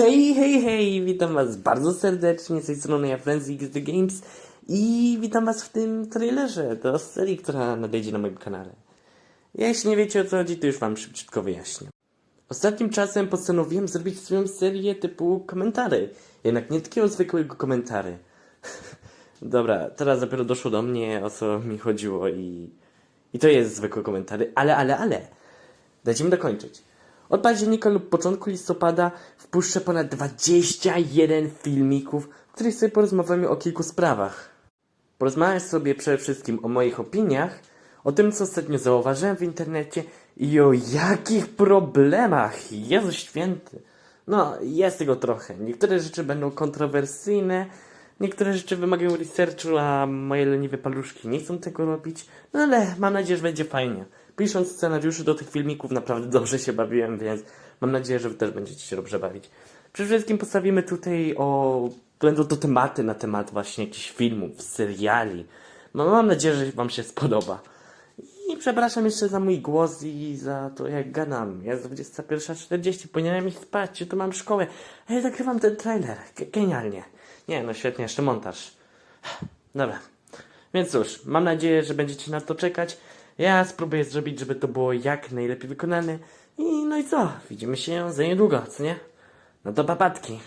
Hej, hej, hej, witam was bardzo serdecznie z tej strony ja Frenzy Games i witam was w tym trailerze do serii, która nadejdzie na moim kanale. Jeśli nie wiecie o co chodzi, to już wam szybciutko wyjaśnię. Ostatnim czasem postanowiłem zrobić swoją serię typu komentary, jednak nie takiego zwykłego komentary. Dobra, teraz dopiero doszło do mnie o co mi chodziło i... I to jest zwykłe komentary, ale, ale, ale... Dajcie mi dokończyć. Od października lub początku listopada wpuszczę ponad 21 filmików, w których sobie porozmawiamy o kilku sprawach. Porozmawiam sobie przede wszystkim o moich opiniach, o tym, co ostatnio zauważyłem w internecie i o jakich problemach, Jezu Święty. No, jest tego trochę. Niektóre rzeczy będą kontrowersyjne, niektóre rzeczy wymagają researchu, a moje leniwe paluszki nie chcą tego robić. No ale mam nadzieję, że będzie fajnie. Pisząc scenariusze do tych filmików naprawdę dobrze się bawiłem, więc mam nadzieję, że wy też będziecie się dobrze bawić. Przede wszystkim postawimy tutaj o... Będą to tematy na temat właśnie jakichś filmów, seriali. No, mam nadzieję, że wam się spodoba. I przepraszam jeszcze za mój głos i za to, jak gadam. Jest 21.40, powinienem iść spać, to mam szkołę. A ja zagrywam ten trailer. Ge- Genialnie. Nie, no świetnie, jeszcze montaż. Dobra. Więc cóż, mam nadzieję, że będziecie na to czekać. Ja spróbuję zrobić, żeby to było jak najlepiej wykonane. I no i co? Widzimy się za niedługo, co nie? No to papatki.